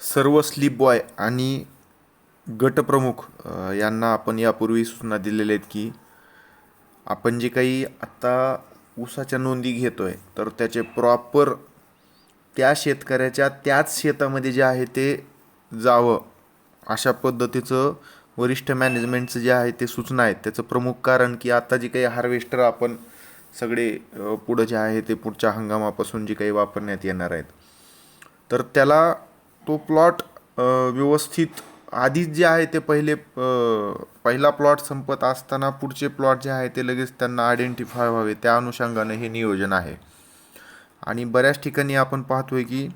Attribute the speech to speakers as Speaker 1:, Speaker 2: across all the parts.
Speaker 1: सर्व sleep boy आणि गटप्रमुख यांना आपण यापूर्वी सूचना दिलेल्या आहेत की आपण जे काही आत्ता ऊसाच्या नोंदी घेतो आहे तर त्याचे प्रॉपर त्या शेतकऱ्याच्या त्याच शेतामध्ये जे आहे ते जावं अशा पद्धतीचं वरिष्ठ मॅनेजमेंटचं जे आहे ते सूचना आहेत. त्याचं प्रमुख कारण की आता जे काही हार्वेस्टर आपण सगळे पुढं जे आहे ते पुढच्या हंगामापासून जे काही वापरण्यात येणार आहेत. तर त्याला तो प्लॉट व्यवस्थित आधीच जे आहे ते पहिले पहिला प्लॉट संपत असताना पुढचे प्लॉट जे आहे ते लगेच त्यांना आयडेंटिफाय व्हावे. त्या अनुषंगाने हे नियोजन आहे. आणि बऱ्याच ठिकाणी आपण पाहतोय की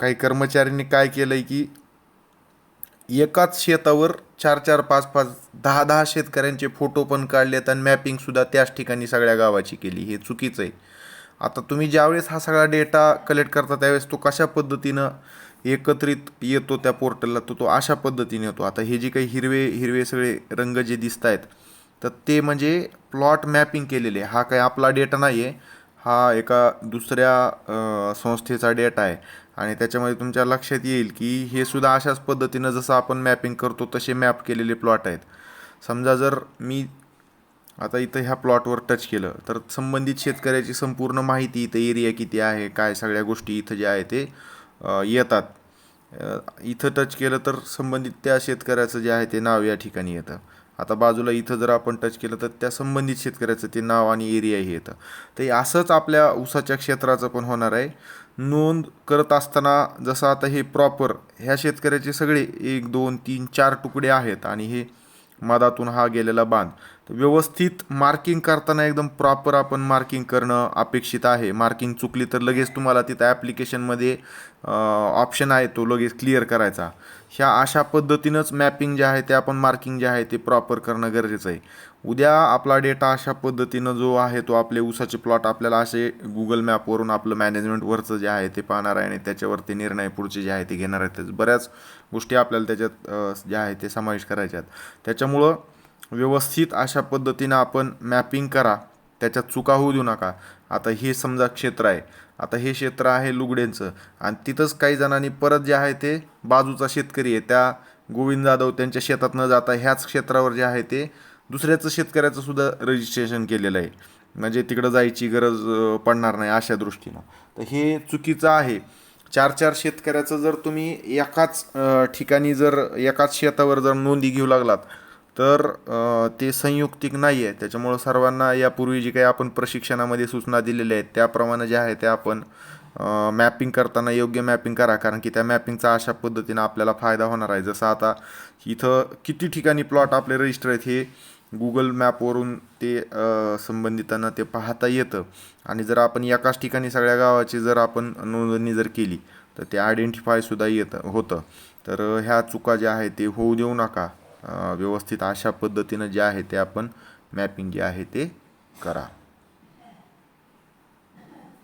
Speaker 1: काही कर्मचाऱ्यांनी काय केलं आहे की एकाच शेतावर चार चार पाच पाच दहा दहा शेतकऱ्यांचे फोटो पण काढलेत आणि मॅपिंगसुद्धा त्याच ठिकाणी सगळ्या गावाची केली. हे चुकीचं आहे. आता तुम्ही ज्यावेळेस हा सगळा डेटा कलेक्ट करता त्यावेळेस तो कशा पद्धतीनं एकत्रित येतो त्या पोर्टलला तो तो अशा पद्धतीने येतो. आता हे जे काही हिरवे हिरवे सगळे रंग जे दिसत आहेत तर ते म्हणजे प्लॉट मॅपिंग केलेले हा काही आपला डेटा नाही आहे हा एका दुसऱ्या संस्थेचा डेटा आहे. आणि त्याच्यामध्ये तुमच्या लक्षात येईल की हे सुद्धा अशाच पद्धतीनं जसं आपण मॅपिंग करतो तसे मॅप केलेले प्लॉट आहेत. समजा जर मी आता इथं ह्या प्लॉटवर टच केलं. तर संबंधित शेतकऱ्याची संपूर्ण माहिती इथं एरिया किती आहे काय सगळ्या गोष्टी इथं ज्या आहे ते येतात. इथं टच केलं तर संबंधित त्या शेतकऱ्याचं जे आहे ते नाव या ठिकाणी येतं. आता बाजूला इथं जर आपण टच केलं तर त्या संबंधित शेतकऱ्याचं ते नाव आणि एरिया हे येतं. तर असंच आपल्या ऊसाच्या क्षेत्राचं पण होणार आहे. नोंद करत असताना जसं आता हे प्रॉपर ह्या शेतकऱ्याचे सगळे एक दोन तीन चार तुकडे आहेत आणि हे मधातून हा गेलेला बांध. व्यवस्थित मार्किंग करताना एकदम प्रॉपर आपण मार्किंग करणं अपेक्षित आहे. मार्किंग चुकली तर लगेच तुम्हाला तिथं ॲप्लिकेशनमध्ये ऑप्शन आहे तो लगेच क्लिअर करायचा. ह्या अशा पद्धतीनंच मॅपिंग जे आहे ते आपण मार्किंग जे आहे ते प्रॉपर करणं गरजेचं आहे. उद्या आपला डेटा अशा पद्धतीनं जो आहे तो आपले ऊसाचे प्लॉट आपल्याला असे गुगल मॅपवरून आपलं मॅनेजमेंटवरचं जे आहे ते पाहणार आहे आणि त्याच्यावरती निर्णय पुढचे जे आहे ते घेणार आहेत. त्याच बऱ्याच गोष्टी आपल्याला त्याच्यात जे ज्या आहे ते समावेश करायच्या आहेत. त्याच्यामुळं व्यवस्थित अशा पद्धतीनं आपण मॅपिंग करा. त्याच्यात चुका होऊ देऊ नका. आता हे समजा क्षेत्र आहे. आता हे क्षेत्र आहे लुगड्यांचं. आणि तिथंच काही जणांनी परत जे आहे ते बाजूचा शेतकरी आहे. त्या गोविंद जाधव त्यांच्या शेतात न जाता ह्याच क्षेत्रावर जे आहे ते दुसऱ्याचं शेतकऱ्याचं सुद्धा रजिस्ट्रेशन केलेलं आहे. म्हणजे तिकडं जायची गरज पडणार नाही अशा दृष्टीनं. तर हे चुकीचं आहे. चार चार शेतकऱ्याचं जर तुम्ही एकाच ठिकाणी जर एकाच शेतावर जर नोंदी घेऊ लागलात तर ते संयुक्तिक नाही आहे त्याच्यामुळं सर्वांना यापूर्वी जी काही आपण प्रशिक्षणामध्ये सूचना दिलेल्या आहेत त्याप्रमाणे जे आहे ते आपण मॅपिंग करताना योग्य मॅपिंग करा. कारण की त्या मॅपिंगचा अशा पद्धतीनं आपल्याला फायदा होणार आहे. जसं आता इथं किती ठिकाणी प्लॉट आपले रजिस्टर आहेत हे गुगल मॅपवरून ते संबंधितांना ते पाहता येतं. आणि जर आपण एकाच ठिकाणी सगळ्या गावाची जर आपण नोंदणी जर केली तर ते आयडेंटिफायसुद्धा येतं होतं. तर ह्या चुका ज्या आहेत ते होऊ देऊ नका. व्यवस्थित अशा पद्धतीनं जे आहे ते आपण मॅपिंग जे आहे ते करा.